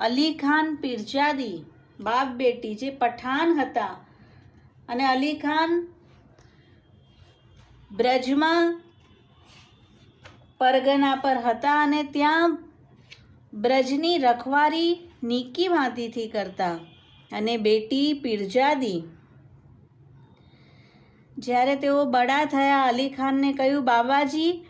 અલી ખાન પીરજાદી, બાપ બેટી જે પઠાણ હતા. અને અલી ખાન બ્રજમાં પરગના પર હતા અને ત્યાં બ્રજની રખવારી નીકી ભાંતિથી કરતા. અને બેટી પીરજાદી. જ્યારે તેઓ બડા થયા, અલી ખાનને કહ્યું, બાબાજી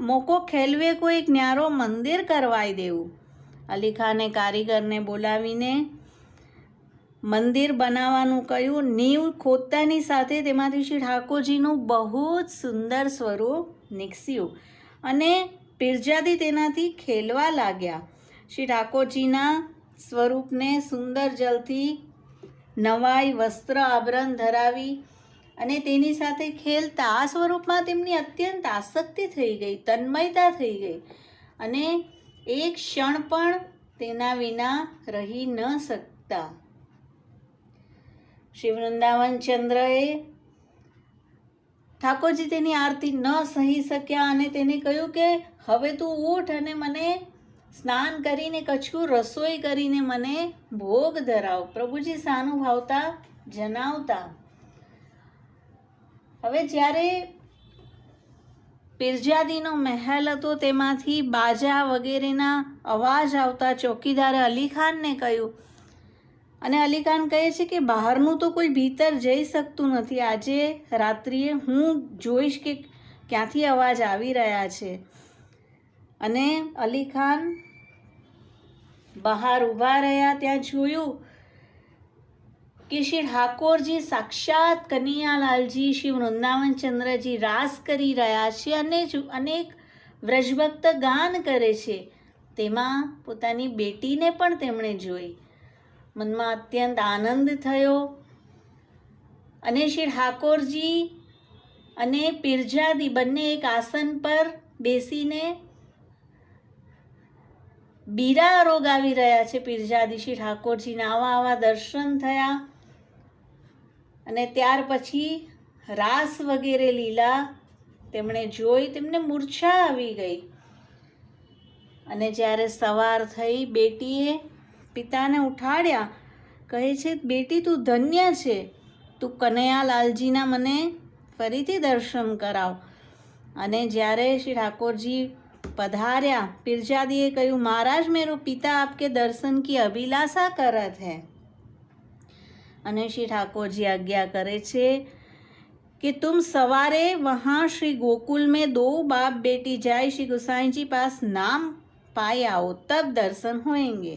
મોકો ખેલવે કોઈ એક ન્યારો મંદિર કરવાઈ દેવું. અલી ખાને કારીગરને બોલાવીને મંદિર બનાવવાનું કહ્યું. નીવ ખોદતાની સાથે તેમાંથી શ્રી ઠાકોરજીનું બહુ જ સુંદર સ્વરૂપ નીકસ્યું અને પીરજાદી તેનાથી ખેલવા લાગ્યા. શ્રી ઠાકોરજીના સ્વરૂપને સુંદર જલથી નવાઈ, વસ્ત્ર આભરણ ધરાવી અને તેની સાથે ખેલતા. આ સ્વરૂપમાં તેમની અત્યંત આસક્તિ થઈ ગઈ, તન્મયતા થઈ ગઈ અને એક ક્ષણ પણ તેના વિના રહી ન શકતા. શ્રી વૃંદાવન ચંદ્રએ ઠાકોરજી તેની આરતી ન સહી શક્યા અને તેને કહ્યું કે, હવે તું ઊઠ અને મને સ્નાન કરીને કછું રસોઈ કરીને મને ભોગ ધરાવ. પ્રભુજી સાનુભાવતા જણાવતા. હવે જ્યારે પીરજાદીનો મહેલ હતો તેમાંથી બાજા વગેરેના અવાજ આવતા ચોકીદારે અલી ખાનને કહ્યું. અને અલી ખાન કહે છે કે બહારનું તો કોઈ ભીતર જઈ શકતું નથી. આજે રાત્રિએ હું જોઈશ કે ક્યાંથી અવાજ આવી રહ્યા છે. અને અલી ખાન બહાર ઊભા રહ્યા, ત્યાં જોયું કે શ્રી ઠાકોરજી સાક્ષાત કનૈયાલાલજી શ્રી વૃંદાવનચંદ્રજી રાસ કરી રહ્યા છે અને અનેક વ્રજભક્ત ગાન કરે છે. તેમાં પોતાની બેટીને પણ તેમણે જોઈ. મનમાં અત્યંત આનંદ થયો અને શ્રી ઠાકોરજી અને પીરજાદી બંને એક આસન પર બેસીને બીરા રોગ આવી રહ્યા છે. પીરજાદી શ્રી ઠાકોરજીના આવા આવા દર્શન થયા. અને ત્યાર પછી રાસ વગેરે લીલા તેમણે જોઈ તેમને મૂર્છા આવી ગઈ. અને જ્યારે સવાર થઈ બેટીએ પિતાને ઉઠાડ્યા, કહે છે, બેટી, તું ધન્ય છે. તું કનૈયાલાલજીના મને ફરીથી દર્શન કરાવ. અને જ્યારે શ્રી ઠાકોરજી પધાર્યા, પીરજાદીએ કહ્યું, મહારાજ, મેરો પિતા આપકે દર્શન કી અભિલાષા કરત હૈ. અને શ્રી ઠાકોરજી આજ્ઞા કરે છે कि तुम सवारे वहाँ श्री गोकुल में दो बाप बेटी जाए श्री गोसाई जी पास नाम पाए आओ तब दर्शन होएंगे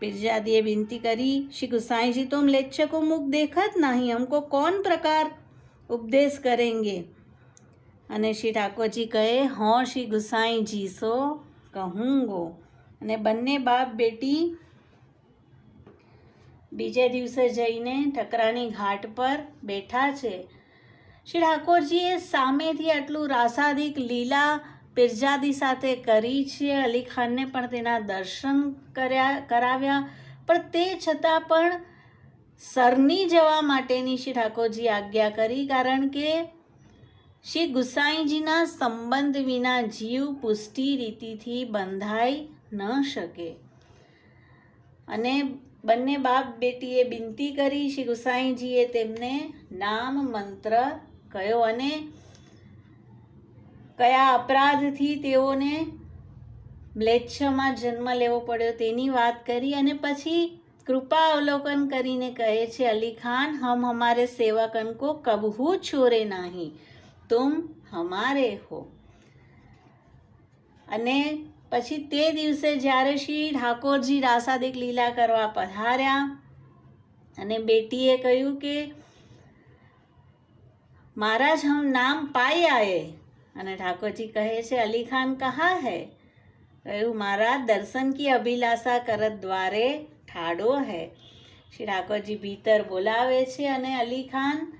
पीरजादीए विनती करी श्री गोसाई जी तुम लेच्छे को मुख देखत नहीं हमको कौन प्रकार उपदेश करेंगे અને શ્રી ઠાકોરજી કહે હો શ્રી ગુસાઈજી સો કહુંગો અને બંને બાપ બેટી બીજે દિવસે જઈને ઠકરાની ઘાટ પર બેઠા છે. શ્રી ઠાકોરજીએ સામેથી આટલું રાસાદિક લીલા પિરજાદી સાથે કરી છે. અલી ખાનને પણ તેના દર્શન કર્યા, કરાવ્યા. પણ તે છતાં પણ સરની જવા માટેની શ્રી ઠાકોરજી આજ્ઞા કરી કારણ કે શ્રી ગુસાઈજીના સંબંધ વિના જીવ પુષ્ટિ રીતિથી બંધાઈ ન શકે. અને બંને બાપ બેટીએ બિનતી કરી શ્રી ગુસાઈજીએ તેમને નામ મંત્ર કયો અને કયા અપરાધથી તેઓને મ્લેચ્છમાં જન્મ લેવો પડ્યો તેની વાત કરી અને પછી કૃપા અવલોકન કરીને કહે છે, અલી ખાન, હમ હમારે સેવકન કો કબહુ છોરે નહીં, તુમ હમારે હો. અને પછી તે દિવસે જ્યારે શ્રી ઠાકોરજી રાસાદિક લીલા કરવા પધાર્યા અને બેટીએ કહ્યું કે, મહારાજ, હમ નામ પાઈ આયે. અને ઠાકોરજી કહે છે, અલી ખાન કહા હૈ? કહ્યું, મહારાજ, દર્શન કી અભિલાષા કરત દ્વારે ઠાડો હૈ. શ્રી ઠાકોરજી ભીતર બોલાવે છે અને અલી ખાન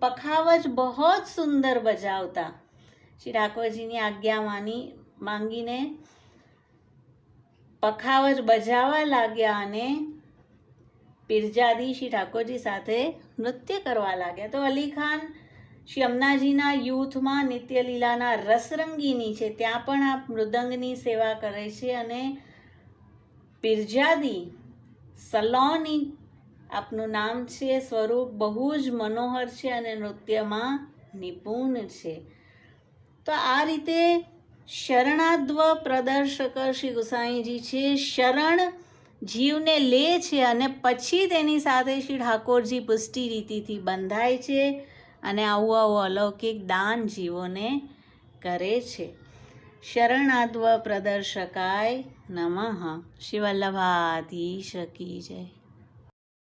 પખાવજ બહુ સુંદર બજાવતા. શ્રી ઠાકોરજીની આજ્ઞા માની માંગીને પખાવજ બજાવવા લાગ્યા અને પીરજાદી શ્રી ઠાકોરજી સાથે નૃત્ય કરવા લાગ્યા. તો અલી ખાન શ્રી અમનાજીના યુથમાં નિત્યલીલાના રસરંગીની છે, ત્યાં પણ આ મૃદંગની સેવા કરે છે અને પીરજાદી સલોની આપનું નામ છે, સ્વરૂપ બહુ જ મનોહર છે અને નૃત્યમાં નિપુણ છે. તો આ રીતે શરણાદ્વ પ્રદર્શક શ્રી ગુસાઈજી છે. શરણ જીવને લે છે અને પછી તેની સાથે શ્રી ઠાકોરજી પુષ્ટિ રીતિથી બંધાય છે અને આવું આવું અલૌકિક દાન જીવોને કરે છે. શરણાદ્વ પ્રદર્શકાય નમઃ શિવલ્લભાધીશ કી જય.